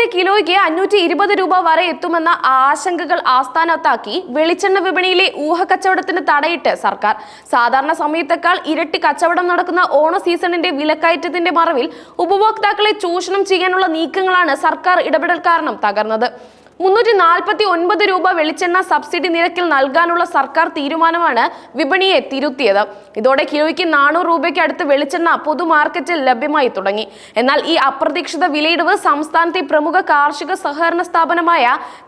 നേരത്തെ കിലോയ്ക്ക് അഞ്ഞൂറ്റി ഇരുപത് രൂപ വരെ എത്തുമെന്ന ആശങ്കകൾ ആസ്ഥാനത്താക്കി വെളിച്ചെണ്ണ വിപണിയിലെ ഊഹക്കച്ചവടത്തിന് തടയിട്ട് സർക്കാർ. സാധാരണ സമയത്തേക്കാൾ ഇരട്ടി കച്ചവടം നടക്കുന്ന ഓണ സീസണിന്റെ വിലക്കയറ്റത്തിന്റെ മറവിൽ ഉപഭോക്താക്കളെ ചൂഷണം ചെയ്യാനുള്ള നീക്കങ്ങളാണ് സർക്കാർ ഇടപെടൽ കാരണം തകർന്നത്. മുന്നൂറ്റി നാൽപ്പത്തി ഒൻപത് രൂപ വെളിച്ചെണ്ണ സബ്സിഡി നിരക്കിൽ നൽകാനുള്ള സർക്കാർ തീരുമാനമാണ് വിപണിയെ തിരുത്തിയത്. ഇതോടെ കിലോയ്ക്ക് നാനൂറ് രൂപയ്ക്ക് അടുത്ത് വെളിച്ചെണ്ണ പൊതുമാർക്കറ്റിൽ ലഭ്യമായി തുടങ്ങി. എന്നാൽ ഈ അപ്രതീക്ഷിത വിലയിടിവ് സംസ്ഥാനത്തെ പ്രമുഖ കാർഷിക സഹകരണ സ്ഥാപനമായ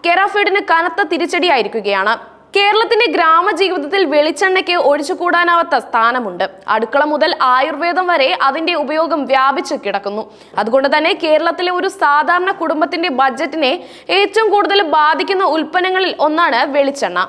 കെറാഫീഡിന് കനത്ത തിരിച്ചടിയായിരിക്കുകയാണ്. കേരളത്തിന്റെ ഗ്രാമജീവിതത്തിൽ വെളിച്ചെണ്ണയ്ക്ക് ഒഴിച്ചുകൂടാനാവാത്ത സ്ഥാനമുണ്ട്. അടുക്കള മുതൽ ആയുർവേദം വരെ അതിന്റെ ഉപയോഗം വ്യാപിച്ചു കിടക്കുന്നു. അതുകൊണ്ട് തന്നെ കേരളത്തിലെ ഒരു സാധാരണ കുടുംബത്തിന്റെ ബജറ്റിനെ ഏറ്റവും കൂടുതൽ ബാധിക്കുന്ന ഉൽപ്പന്നങ്ങളിൽ ഒന്നാണ് വെളിച്ചെണ്ണ.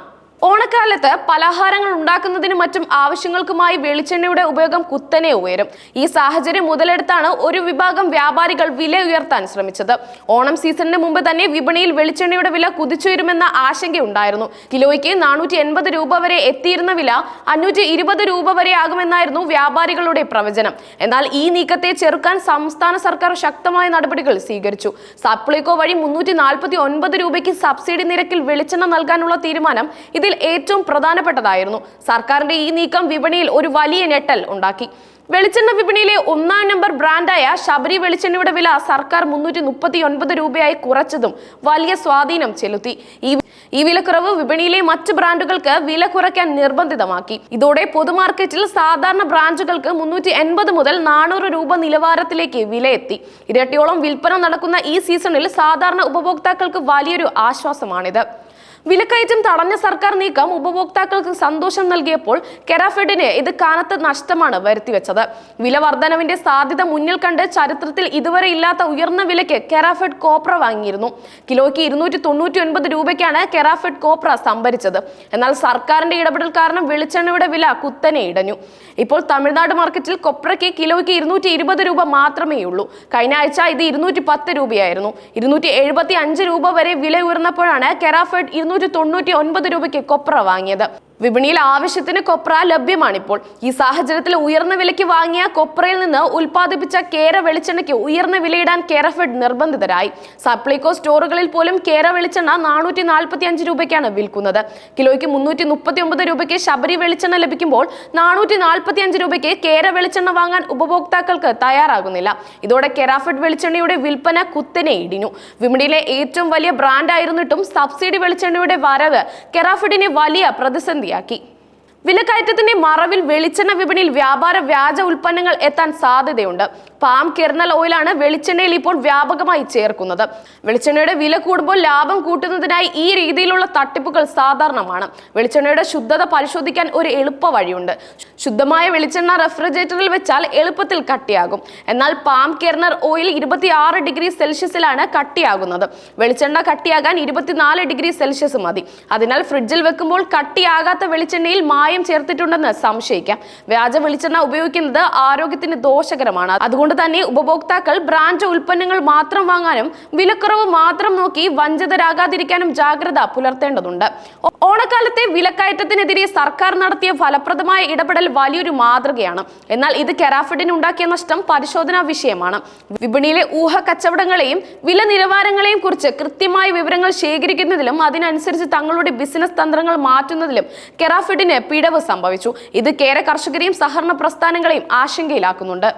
ഓണക്കാലത്ത് പലഹാരങ്ങൾ ഉണ്ടാക്കുന്നതിനും മറ്റും ആവശ്യങ്ങൾക്കുമായി വെളിച്ചെണ്ണയുടെ ഉപയോഗം കുത്തനെ ഉയരും. ഈ സാഹചര്യം മുതലെടുത്താണ് ഒരു വിഭാഗം വ്യാപാരികൾ വില ഉയർത്താൻ ശ്രമിച്ചത്. ഓണം സീസണിന് മുമ്പ് തന്നെ വിപണിയിൽ വെളിച്ചെണ്ണയുടെ വില കുതിച്ചുയരുമെന്ന ആശങ്കയുണ്ടായിരുന്നു. കിലോയ്ക്ക് നാനൂറ്റി എൺപത് രൂപ വരെ എത്തിയിരുന്ന വില അഞ്ഞൂറ്റി ഇരുപത് രൂപ വരെ ആകുമെന്നായിരുന്നു വ്യാപാരികളുടെ പ്രവചനം. എന്നാൽ ഈ നീക്കത്തെ ചെറുക്കാൻ സംസ്ഥാന സർക്കാർ ശക്തമായ നടപടികൾ സ്വീകരിച്ചു. സപ്ലൈകോ വഴി മുന്നൂറ്റി നാൽപ്പത്തി ഒൻപത് രൂപയ്ക്ക് സബ്സിഡി നിരക്കിൽ വെളിച്ചെണ്ണ നൽകാനുള്ള തീരുമാനം ഇതിൽ ഏറ്റവും പ്രധാനപ്പെട്ടതായിരുന്നു. സർക്കാരിന്റെ ഈ നീക്കം വിപണിയിൽ ഒരു വലിയ ഞെട്ടൽ ഉണ്ടാക്കി. വെളിച്ചെണ്ണ വിപണിയിലെ ഒന്നാം നമ്പർ ബ്രാൻഡായ ശബരി വെളിച്ചെണ്ണയുടെ വില സർക്കാർ മുന്നൂറ്റി മുപ്പത്തി ഒൻപത് രൂപയായി കുറച്ചതും വലിയ സ്വാധീനം ചെലുത്തി. ഈ വിലക്കുറവ് വിപണിയിലെ മറ്റ് ബ്രാൻഡുകൾക്ക് വില കുറയ്ക്കാൻ നിർബന്ധിതമാക്കി. ഇതോടെ പൊതുമാർക്കറ്റിൽ സാധാരണ ബ്രാൻഡുകൾക്ക് മുന്നൂറ്റി എൺപത് മുതൽ നാനൂറ് രൂപ നിലവാരത്തിലേക്ക് വിലയെത്തി. ഇരട്ടിയോളം വിൽപ്പന നടക്കുന്ന ഈ സീസണിൽ സാധാരണ ഉപഭോക്താക്കൾക്ക് വലിയൊരു ആശ്വാസമാണിത്. വിലക്കയറ്റം തടഞ്ഞ സർക്കാർ നീക്കം ഉപഭോക്താക്കൾക്ക് സന്തോഷം നൽകിയപ്പോൾ കെരാഫെഡിന് ഇത് കനത്ത നഷ്ടമാണ് വരുത്തിവെച്ചത്. വില വർധനവിന്റെ സാധ്യത മുന്നിൽ കണ്ട് ചരിത്രത്തിൽ ഇതുവരെ ഇല്ലാത്ത ഉയർന്ന വിലയ്ക്ക് കെറാഫെഡ് കോപ്ര വാങ്ങിയിരുന്നു. കിലോയ്ക്ക് ഇരുന്നൂറ്റി തൊണ്ണൂറ്റി ഒൻപത് രൂപയ്ക്കാണ് കെറാഫെഡ് കോപ്ര സംഭരിച്ചത്. എന്നാൽ സർക്കാരിന്റെ ഇടപെടൽ കാരണം വെളിച്ചെണ്ണയുടെ വില കുത്തനെ ഇടഞ്ഞു. ഇപ്പോൾ തമിഴ്നാട് മാർക്കറ്റിൽ കൊപ്രയ്ക്ക് കിലോയ്ക്ക് ഇരുന്നൂറ്റി ഇരുപത് രൂപ മാത്രമേ ഉള്ളൂ. കഴിഞ്ഞ ആഴ്ച ഇത് ഇരുന്നൂറ്റി പത്ത് രൂപയായിരുന്നു. ഇരുന്നൂറ്റി എഴുപത്തി അഞ്ച് രൂപ വരെ വില ഉയർന്നപ്പോഴാണ് കെറാഫെഡ് ഇരുന്നൂറ്റി തൊണ്ണൂറ്റി ഒൻപത് രൂപയ്ക്ക് കൊപ്ര വാങ്ങിയത്. വിപണിയിൽ ആവശ്യത്തിന് കൊപ്ര ലഭ്യമാണിപ്പോൾ. ഈ സാഹചര്യത്തിൽ ഉയർന്ന വിലയ്ക്ക് വാങ്ങിയ കൊപ്രയിൽ നിന്ന് ഉൽപ്പാദിപ്പിച്ച കേര വെളിച്ചെണ്ണയ്ക്ക് ഉയർന്ന വിലയിടാൻ കേരഫെഡ് നിർബന്ധിതരായി. സപ്ലൈകോ സ്റ്റോറുകളിൽ പോലും കേര വെളിച്ചെണ്ണ നാനൂറ്റി നാൽപ്പത്തി അഞ്ച് രൂപയ്ക്കാണ് വിൽക്കുന്നത്. കിലോയ്ക്ക് മുന്നൂറ്റി മുപ്പത്തി ഒമ്പത് രൂപയ്ക്ക് ശബരി വെളിച്ചെണ്ണ ലഭിക്കുമ്പോൾ നാനൂറ്റി നാൽപ്പത്തി അഞ്ച് രൂപയ്ക്ക് കേര വെളിച്ചെണ്ണ വാങ്ങാൻ ഉപഭോക്താക്കൾക്ക് തയ്യാറാകുന്നില്ല. ഇതോടെ കെരാഫെഡ് വെളിച്ചെണ്ണയുടെ വിൽപ്പന കുത്തനെ ഇടിഞ്ഞു. വിപണിയിലെ ഏറ്റവും വലിയ ബ്രാൻഡായിരുന്നിട്ടും സബ്സിഡി വെളിച്ചെണ്ണയുടെ വരവ് കെറാഫെഡിന് വലിയ aquí. വിലക്കയറ്റത്തിന്റെ മറവിൽ വെളിച്ചെണ്ണ വിപണിയിൽ വ്യാപാര വ്യാജ ഉൽപ്പന്നങ്ങൾ എത്താൻ സാധ്യതയുണ്ട്. പാം കെർണൽ ഓയിലാണ് വെളിച്ചെണ്ണയിൽ ഇപ്പോൾ വ്യാപകമായി ചേർക്കുന്നത്. വെളിച്ചെണ്ണയുടെ വില കൂടുമ്പോൾ ലാഭം കൂട്ടുന്നതിനായി ഈ രീതിയിലുള്ള തട്ടിപ്പുകൾ സാധാരണമാണ്. വെളിച്ചെണ്ണയുടെ ശുദ്ധത പരിശോധിക്കാൻ ഒരു എളുപ്പ വഴിയുണ്ട്. ശുദ്ധമായ വെളിച്ചെണ്ണ റെഫ്രിജറേറ്ററിൽ വെച്ചാൽ എളുപ്പത്തിൽ കട്ടിയാകും. എന്നാൽ പാം കെർണർ ഓയിൽ ഇരുപത്തിയാറ് ഡിഗ്രി സെൽഷ്യസിലാണ് കട്ടിയാകുന്നത്. വെളിച്ചെണ്ണ കട്ടിയാകാൻ ഇരുപത്തിനാല് ഡിഗ്രി സെൽഷ്യസ് മതി. അതിനാൽ ഫ്രിഡ്ജിൽ വെക്കുമ്പോൾ കട്ടിയാകാത്ത വെളിച്ചെണ്ണയിൽ മായം ചേർത്തിട്ടുണ്ടെന്ന് സംശയിക്കാം. വ്യാജ വെളിച്ചെണ്ണ ഉപയോഗിക്കുന്നത് ആരോഗ്യത്തിന് ദോഷകരമാണ്. അതുകൊണ്ട് തന്നെ ഉപഭോക്താക്കൾ ബ്രാൻഡ് ഉൽപ്പന്നങ്ങൾ മാത്രം വാങ്ങാനും വിലക്കുറവ് മാത്രം നോക്കി വഞ്ചിതരാകാതിരിക്കാനും ജാഗ്രത പുലർത്തേണ്ടതുണ്ട്. ഓണക്കാലത്തെ വിലക്കയറ്റത്തിനെതിരെ സർക്കാർ നടത്തിയ ഫലപ്രദമായ ഇടപെടൽ വലിയൊരു മാതൃകയാണ്. എന്നാൽ ഇത് കെറാഫിഡിന് ഉണ്ടാക്കിയ നഷ്ടം പരിശോധനാ വിഷയമാണ്. വിപണിയിലെ ഊഹ കച്ചവടങ്ങളെയും വില നിലവാരങ്ങളെയും കുറിച്ച് കൃത്യമായ വിവരങ്ങൾ ശേഖരിക്കുന്നതിലും അതിനനുസരിച്ച് തങ്ങളുടെ ബിസിനസ് തന്ത്രങ്ങൾ മാറ്റുന്നതിലും കെറാഫിഡിന് പിഴവ് സംഭവിച്ചു. ഇത് കേര കർഷകരെയും സഹകരണ പ്രസ്ഥാനങ്ങളെയും ആശങ്കയിലാക്കുന്നുണ്ട്.